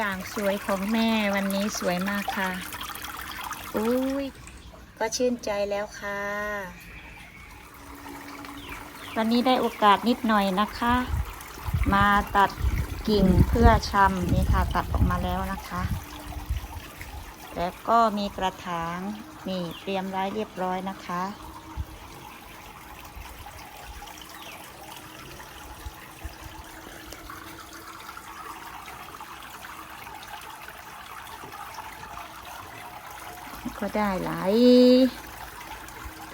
ด่างสวยของแม่วันนี้สวยมากค่ะ อุ้ยก็ชื่นใจแล้วค่ะ วันนี้ได้โอกาสนิดหน่อยนะคะ มาตัดกิ่งเพื่อชำนี่ค่ะตัดออกมาแล้วนะคะ แล้วก็มีกระถางนี่เตรียมไว้เรียบร้อยนะคะ ก็ได้หลาย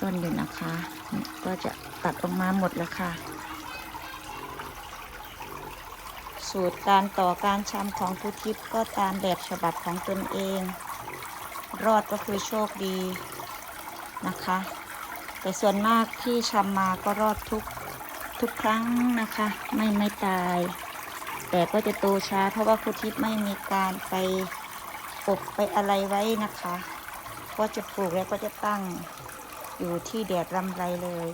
ต้นอยู่นะคะก็จะตัดออกมาหมดแล้วค่ะ สูตรการต่อการชำของผู้ทิพย์ก็ตามแบบฉบับของตนเอง รอดก็คือโชคดีนะคะ แต่ส่วนมากที่ชำมาก็รอดทุกทุกครั้งนะคะ ไม่ไม่ตาย แต่ก็จะโตช้าเพราะว่าครูทิพย์ไม่มีการไปปกไปอะไรไว้นะคะ ก็จะปลูกแล้วก็จะตั้งอยู่ที่แดดรำไรเลย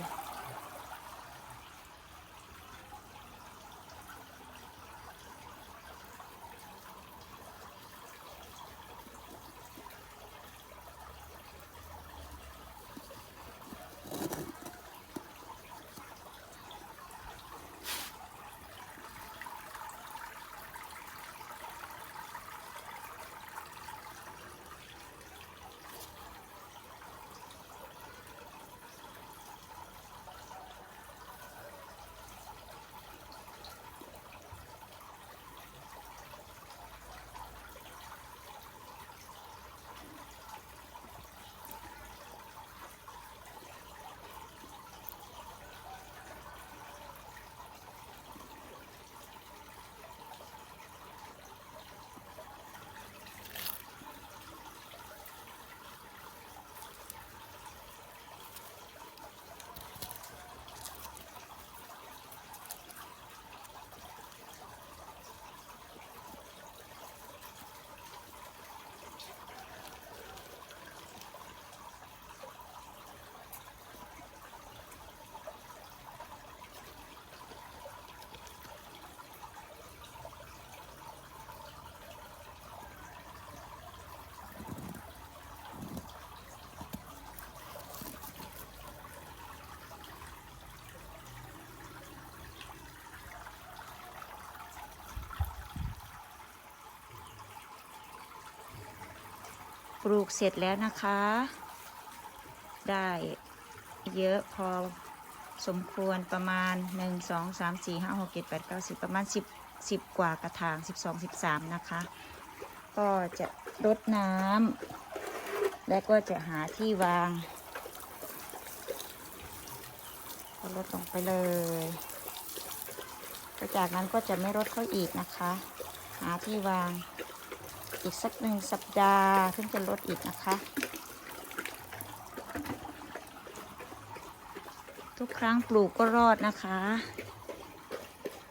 ลูกเสร็จแล้วนะคะ ได้เยอะพอสมควรประมาณ 1 2 3 4 5 6 7 8 9 10 ประมาณ 10 10 กว่ากระถาง 12 13 นะคะ ก็จะรดน้ำและก็จะหาที่วาง ก็ลดลงไปเลยแล้วจากนั้นก็จะไม่รดเขาอีกนะคะ หาที่วาง อีกสักหนึ่งสัปดาห์ถึงจะลดอีกนะคะ ทุกครั้งปลูกก็รอดนะคะ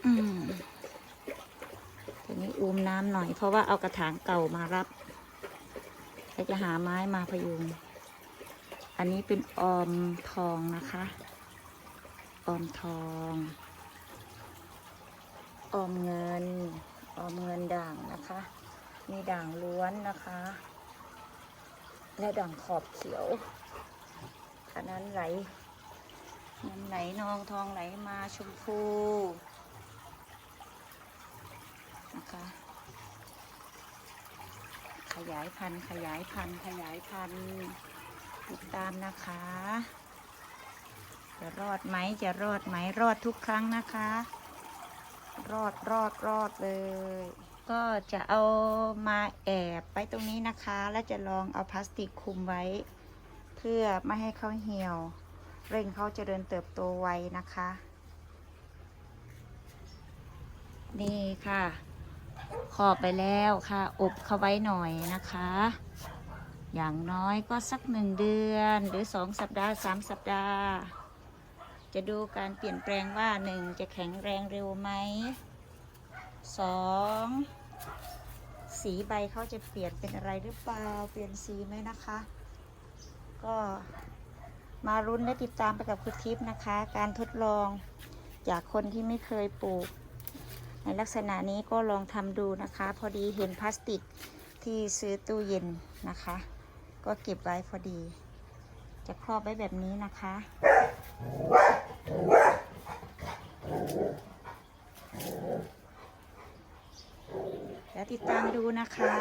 อืมทีนี้อูมน้ำหน่อย เพราะว่าเอากระถางเก่ามารับแล้วจะหาไม้มาพยุง อันนี้เป็นออมทองนะคะ ออมทอง ออมเงิน ออมเงินด่างนะคะ มีด่างล้วนนะคะ และด่างขอบเขียวอันนั้นไหลน้ำไหลนองทองไหลมาชมพูนะคะขยายพันธุ์ขยายพันธุ์ขยายพันธุ์ติดตามนะคะ จะรอดไหมจะรอดไหมรอดทุกครั้งนะคะ รอดรอดรอดเลย ก็จะเอามาแอบไว้ตรงนี้นะคะ แล้วจะลองเอาพลาสติกคุมไว้ เพื่อไม่ให้เขาเหี่ยว เร่งเขาจเจริญเติบโตไวนะคะ นี่ค่ะ ขอบไปแล้วค่ะ อบเขาไว้หน่อยนะคะ อย่างน้อยก็สักหนึ่งเดือนหรือสองสัปดาห์สามสัปดาห์ จะดูการเปลี่ยนแปลงว่าหนึ่งจะแข็งแรงเร็วไหม สองสีใบเขาจะเปลี่ยนเป็นอะไรหรือเปล่า เปลี่ยนสีไหมนะคะ ก็มารุ้นและติดตามไปกับคุณทิพย์นะคะ การทดลองจากคนที่ไม่เคยปลูก ในลักษณะนี้ก็ลองทำดูนะคะ พอดีเห็นพลาสติกที่ซื้อตู้เย็นนะคะ ก็เก็บไว้พอดี จะครอบไว้แบบนี้นะคะ แล้วติดตามดูนะคะ